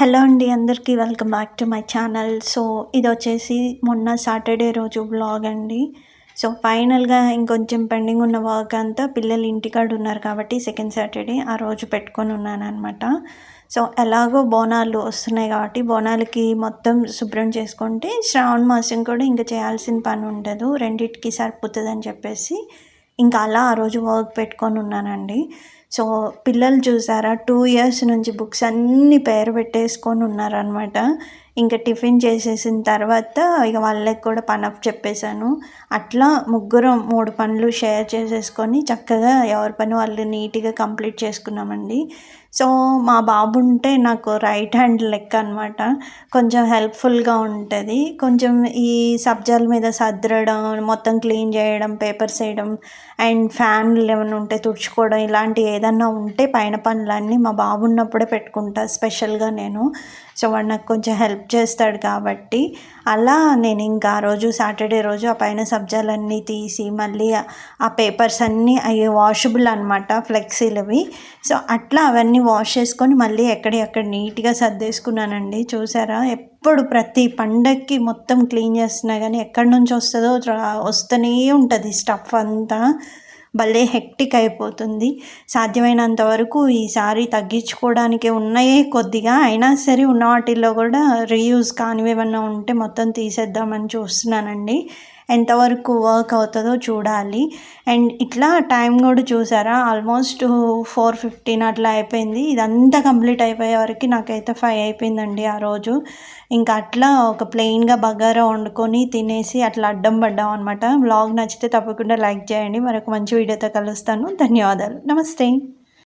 Hello అండి అందరికీ welcome back to my channel. So ఇది వచ్చేసి మొన్న సాటర్డే రోజు బ్లాగ్ అండి. సో ఫైనల్గా ఇంకొంచెం పెండింగ్ ఉన్న వర్క్ అంతా పిల్లలు ఇంటికాడ ఉన్నారు కాబట్టి సెకండ్ సాటర్డే ఆ రోజు పెట్టుకొని ఉన్నాను సో ఎలాగో బోనాలు వస్తున్నాయి కాబట్టి బోనాలకి మొత్తం శుభ్రం చేసుకుంటే శ్రావణ మాసం కూడా ఇంకా చేయాల్సిన పని ఉండదు. రెండింటికి సరిపోతుంది అని చెప్పేసి ఇంకా అలా ఆ రోజు వర్క్ పెట్టుకొని ఉన్నానండి. సో పిల్లలు చూసారా? టూ ఇయర్స్ నుంచి బుక్స్ అన్నీ పేరు పెట్టేసుకొని ఉన్నారనమాట ఇంకా టిఫిన్ చేసేసిన తర్వాత ఇక వాళ్ళకి కూడా పని చెప్పేశాను. అట్లా ముగ్గురు మూడు పనులు షేర్ చేసేసుకొని చక్కగా ఎవరి పని వాళ్ళు నీట్గా కంప్లీట్ చేసుకున్నామండి. సో మా బాబు ఉంటే నాకు రైట్ హ్యాండ్ లెక్క అనమాట కొంచెం హెల్ప్ఫుల్గా ఉంటుంది. కొంచెం ఈ సబ్జాల మీద సర్దడం మొత్తం క్లీన్ చేయడం పేపర్స్ వేయడం అండ్ ఫ్యాన్లు ఏమైనా ఉంటే తుడుచుకోవడం ఇలాంటి ఏదన్నా ఉంటే పైన పనులన్నీ మా బాబు ఉన్నప్పుడే పెట్టుకుంటా స్పెషల్గా నేను. సో వాడు నాకు కొంచెం హెల్ప్ చేస్తాడు కాబట్టి. అలా నేను ఇంకా ఆ రోజు సాటర్డే రోజు ఆ పైన సబ్జాలన్నీ తీసి మళ్ళీ ఆ పేపర్స్ అన్నీ అవి వాషబుల్ అనమాట ఫ్లెక్సీలవి. సో అట్లా అవన్నీ వాష్ చేసుకొని మళ్ళీ ఎక్కడెక్కడ నీట్గా సర్దేసుకున్నానండి. చూసారా? ఎప్పుడు ప్రతి పండక్కి మొత్తం క్లీన్ చేస్తున్నా కానీ ఎక్కడి నుంచి వస్తుందో వస్తూనే ఉంటుంది స్టఫ్ అంతా. భలే హెక్టిక్ అయిపోతుంది. సాధ్యమైనంత వరకు ఈసారి తగ్గించుకోవడానికి ఉన్నాయే కొద్దిగా. అయినా సరే ఉన్న వాటిల్లో కూడా రీయూజ్ కానివి ఏమన్నా ఉంటే మొత్తం తీసేద్దామని చూస్తున్నానండి. ఎంతవరకు వర్క్ అవుతుందో చూడాలి. అండ్ ఇట్లా టైం కూడా చూసారా? ఆల్మోస్ట్ ఫోర్ ఫిఫ్టీన్ అట్లా అయిపోయింది. ఇదంతా కంప్లీట్ అయిపోయే వరకు నాకైతే ఫైవ్ అయిపోయిందండి ఆ రోజు. ఇంకా అట్లా ఒక ప్లెయిన్గా బగారా వండుకొని తినేసి అట్లా అడ్డం పడ్డాం అనమాట వ్లాగ్ నచ్చితే తప్పకుండా లైక్ చేయండి. మరొక మంచి వీడియోతో కలుస్తాను. ధన్యవాదాలు. నమస్తే.